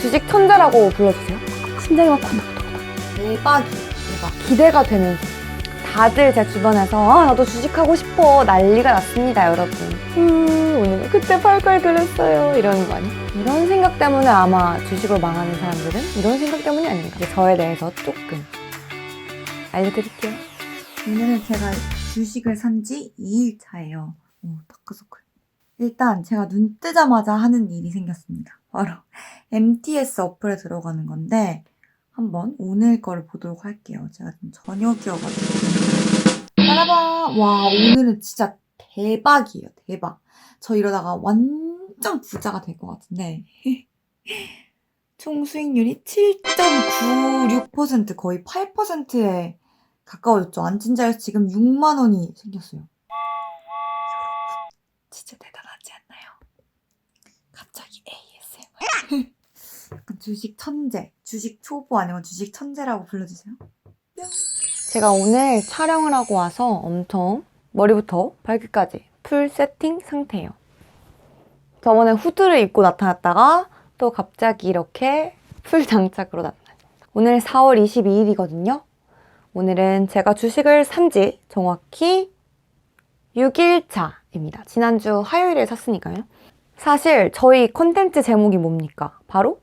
주식 천재라고 불러주세요. 심장이 막 콩닥콩닥. 대박이 대박. 기대가 되면서 다들 제 주변에서 아, 나도 주식하고 싶어 난리가 났습니다, 여러분. 음, 오늘 그때 팔걸 그랬어요. 이러는 거 아니야? 이런 생각 때문에 아마 주식으로 망하는 사람들은 이런 생각 때문이 아닌가. 저에 대해서 조금 알려드릴게요. 오늘은 제가 주식을 산 지 2일 차예요. 오, 다크서클. 일단 제가 눈 뜨자마자 하는 일이 생겼습니다. 바로 MTS 어플에 들어가는 건데 한번 오늘 거를 보도록 할게요. 제가 지금 저녁이어가지고. 따라봐! 와, 오늘은 진짜 대박이에요. 대박. 저 이러다가 완전 부자가 될 것 같은데. 총 수익률이 7.96% 거의 8%에 가까워졌죠. 앉은 자리에서 지금 6만 원이 생겼어요. 여러분, 진짜 대단하지 않나요? 갑자기 ASMR. 약간 주식 천재, 주식 초보 아니면 주식 천재라고 불러주세요. 제가 오늘 촬영을 하고 와서 엄청 머리부터 발끝까지 풀 세팅 상태예요. 저번에 후드를 입고 나타났다가 또 갑자기 이렇게 풀 장착으로 나타났어요. 오늘 4월 22일이거든요. 오늘은 제가 주식을 산 지 정확히 6일차입니다. 지난주 화요일에 샀으니까요. 사실 저희 컨텐츠 제목이 뭡니까? 바로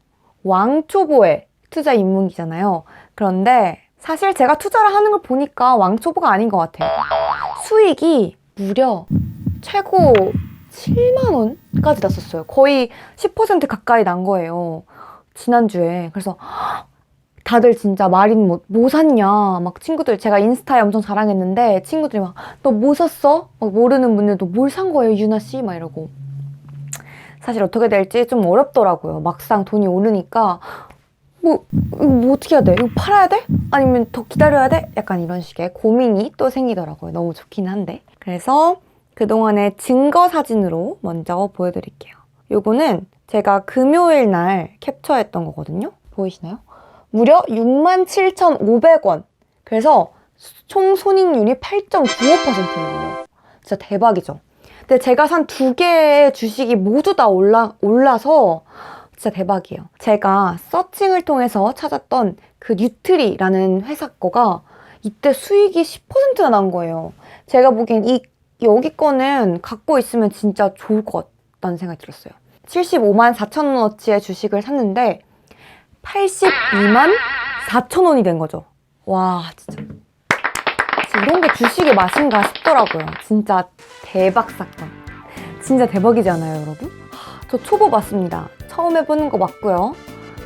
왕초보의 투자 입문기잖아요. 그런데 사실 제가 투자를 하는 걸 보니까 왕초보가 아닌 것 같아요. 수익이 무려 최고 7만 원까지 났었어요. 거의 10% 가까이 난 거예요. 지난주에. 그래서 다들 진짜 마린 뭐, 뭐 샀냐. 막 친구들, 제가 인스타에 엄청 자랑했는데 친구들이 막, 너 뭐 샀어? 막 모르는 분들도 뭘 산 거예요, 유나 씨? 막 이러고. 사실 어떻게 될지 좀 어렵더라고요. 막상 돈이 오르니까 뭐, 뭐 어떻게 해야 돼? 이거 팔아야 돼? 아니면 더 기다려야 돼? 약간 이런 식의 고민이 또 생기더라고요. 너무 좋긴 한데. 그래서 그동안의 증거 사진으로 먼저 보여드릴게요. 요거는 제가 금요일 날 캡처했던 거거든요. 보이시나요? 무려 67,500원. 그래서 총 손익률이 8.95%인 거예요. 진짜 대박이죠. 근데 제가 산 두 개의 주식이 모두 다 올라, 올라서 진짜 대박이에요. 제가 서칭을 통해서 찾았던 그 뉴트리라는 회사 거가 이때 수익이 10%나 난 거예요. 제가 보기엔 이 여기 거는 갖고 있으면 진짜 좋을 것 같다는 생각이 들었어요. 75만 4천 원어치의 주식을 샀는데 82만 4천 원이 된 거죠. 와 진짜. 진짜 이런 게 주식의 맛인가 싶더라고요. 진짜 대박 사건. 진짜 대박이지 않아요, 여러분? 하, 저 초보 맞습니다. 처음 해보는 거 맞고요.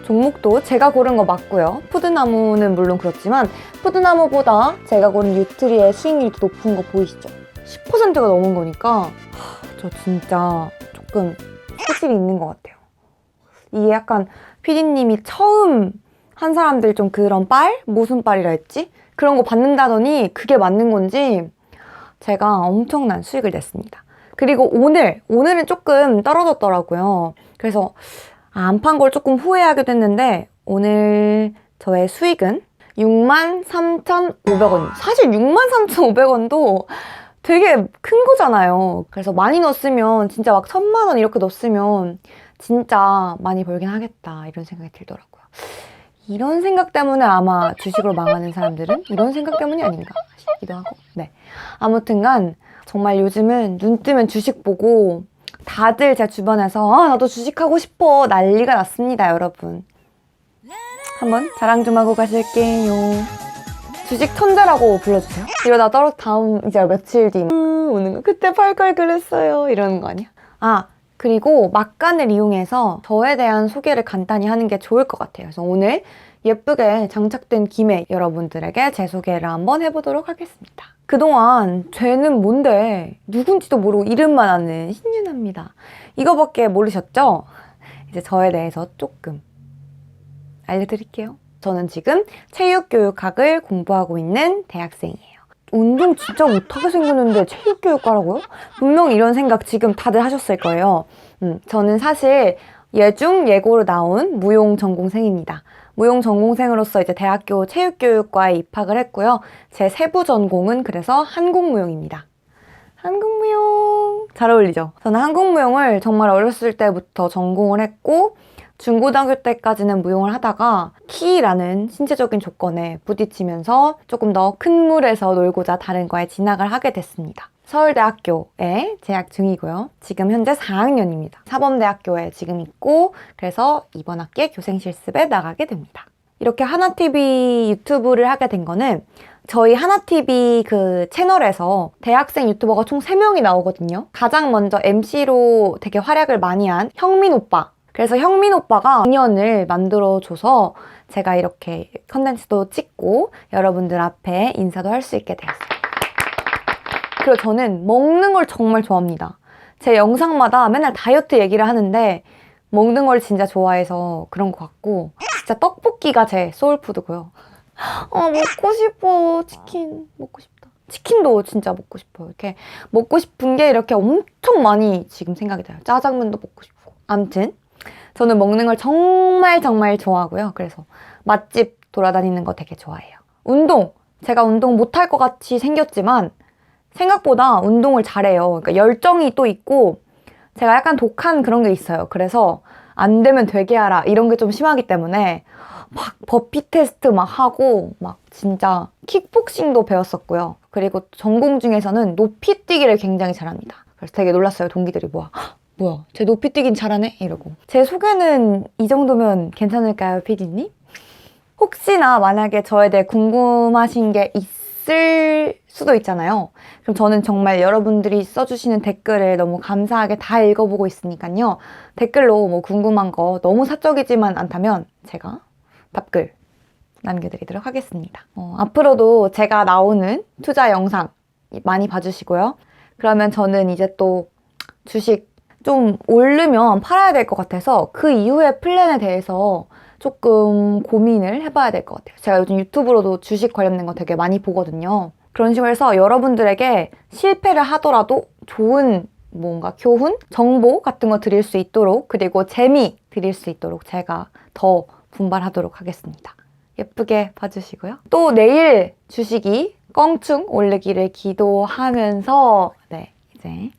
종목도 제가 고른 거 맞고요. 푸드나무는 물론 그렇지만 푸드나무보다 제가 고른 뉴트리의 수익률이 더 높은 거 보이시죠? 10%가 넘은 거니까 하, 저 진짜 조금 소질이 있는 것 같아요. 이게 약간 피디님이 처음 한 사람들 좀 그런 빨? 무슨 빨이라 했지? 그런 거 받는다더니 그게 맞는 건지 제가 엄청난 수익을 냈습니다. 그리고 오늘, 오늘은 조금 떨어졌더라고요. 그래서 안 판 걸 조금 후회하게 됐는데 오늘 저의 수익은 63,500원. 사실 63,500원도 되게 큰 거잖아요. 그래서 많이 넣었으면 진짜 막 천만 원 이렇게 넣었으면 진짜 많이 벌긴 하겠다 이런 생각이 들더라고요. 이런 생각 때문에 아마 주식으로 망하는 사람들은 이런 생각 때문이 아닌가 싶기도 하고. 네. 아무튼간 정말 요즘은 눈 뜨면 주식 보고 다들 제 주변에서 아, 나도 주식하고 싶어 난리가 났습니다, 여러분. 한번 자랑 좀 하고 가실게요. 주식 천재라고 불러주세요. 이러다 떨어 다음 이제 며칠 뒤 음, 오는 거 그때 팔걸 그랬어요 이러는 거 아니야? 아 그리고 막간을 이용해서 저에 대한 소개를 간단히 하는 게 좋을 것 같아요. 그래서 오늘 예쁘게 장착된 김에 여러분들에게 제 소개를 한번 해보도록 하겠습니다. 그동안 쟤는 뭔데 누군지도 모르고 이름만 아는 신유나입니다. 이거밖에 모르셨죠? 이제 저에 대해서 조금 알려드릴게요. 저는 지금 체육교육학을 공부하고 있는 대학생이에요. 운동 진짜 못하게 생겼는데 체육교육과라고요? 분명 이런 생각 지금 다들 하셨을 거예요. 음, 저는 사실 예중 예고로 나온 무용 전공생입니다. 무용 전공생으로서 이제 대학교 체육교육과에 입학을 했고요. 제 세부 전공은 그래서 한국무용입니다. 한국무용 잘 어울리죠? 저는 한국무용을 정말 어렸을 때부터 전공을 했고 중고등학교 때까지는 무용을 하다가 키라는 신체적인 조건에 부딪히면서 조금 더 큰 물에서 놀고자 다른 과에 진학을 하게 됐습니다. 서울대학교에 재학 중이고요. 지금 현재 4학년입니다. 사범대학교에 지금 있고 그래서 이번 학기에 교생 실습에 나가게 됩니다. 이렇게 하나TV 유튜브를 하게 된 거는 저희 하나TV 그 채널에서 대학생 유튜버가 총 3명이 나오거든요. 가장 먼저 MC로 되게 활약을 많이 한 형민 오빠. 그래서 형민 오빠가 공연을 만들어줘서 제가 이렇게 컨텐츠도 찍고 여러분들 앞에 인사도 할 수 있게 되었어요. 그리고 저는 먹는 걸 정말 좋아합니다. 제 영상마다 맨날 다이어트 얘기를 하는데 먹는 걸 진짜 좋아해서 그런 것 같고 진짜 떡볶이가 제 소울푸드고요. 아 먹고 싶어 치킨 먹고 싶다. 치킨도 진짜 먹고 싶어요. 이렇게 먹고 싶은 게 이렇게 엄청 많이 지금 생각이 나요. 짜장면도 먹고 싶고. 암튼 저는 먹는 걸 정말 정말 좋아하고요. 그래서 맛집 돌아다니는 거 되게 좋아해요. 운동 제가 운동 못할 것 같이 생겼지만 생각보다 운동을 잘해요. 그러니까 열정이 또 있고 제가 약간 독한 그런 게 있어요. 그래서 안 되면 되게 하라 이런 게 좀 심하기 때문에 막 버피 테스트 막 하고 막 진짜 킥복싱도 배웠었고요. 그리고 전공 중에서는 높이 뛰기를 굉장히 잘합니다. 그래서 되게 놀랐어요. 동기들이 뭐야. "헉, 뭐야, 쟤 높이 뛰긴 잘하네? 이러고. 제 소개는 이 정도면 괜찮을까요, 피디님? 혹시나 만약에 저에 대해 궁금하신 게 있을 수도 있잖아요. 그럼 저는 정말 여러분들이 써주시는 댓글을 너무 감사하게 다 읽어보고 있으니까요. 댓글로 뭐 궁금한 거 너무 사적이지만 않다면 제가 답글 남겨드리도록 하겠습니다. 어, 앞으로도 제가 나오는 투자 영상 많이 봐주시고요. 그러면 저는 이제 또 주식 좀 오르면 팔아야 될 것 같아서 그 이후의 플랜에 대해서 조금 고민을 해봐야 될 것 같아요. 제가 요즘 유튜브로도 주식 관련된 거 되게 많이 보거든요. 그런 식으로 해서 여러분들에게 실패를 하더라도 좋은 뭔가 교훈, 정보 같은 거 드릴 수 있도록 그리고 재미 드릴 수 있도록 제가 더 분발하도록 하겠습니다. 예쁘게 봐주시고요. 또 내일 주식이 껑충 오르기를 기도하면서 네 이제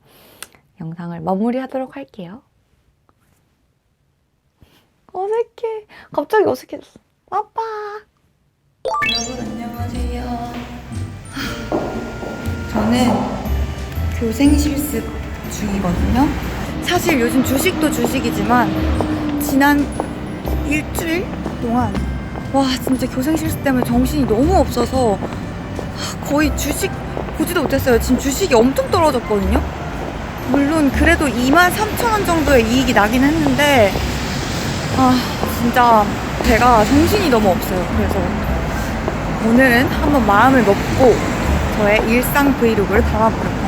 영상을 마무리하도록 할게요. 어색해. 갑자기 어색해졌어. 빠빠. 여러분 안녕하세요. 저는 교생 실습 중이거든요. 사실 요즘 주식도 주식이지만 지난 일주일 동안 와 진짜 교생 실습 때문에 정신이 너무 없어서 거의 주식 보지도 못했어요. 지금 주식이 엄청 떨어졌거든요. 물론 그래도 2만 3천 원 정도의 이익이 나긴 했는데 아 진짜 제가 정신이 너무 없어요. 그래서 오늘은 한번 마음을 먹고 저의 일상 브이로그를 담아보려고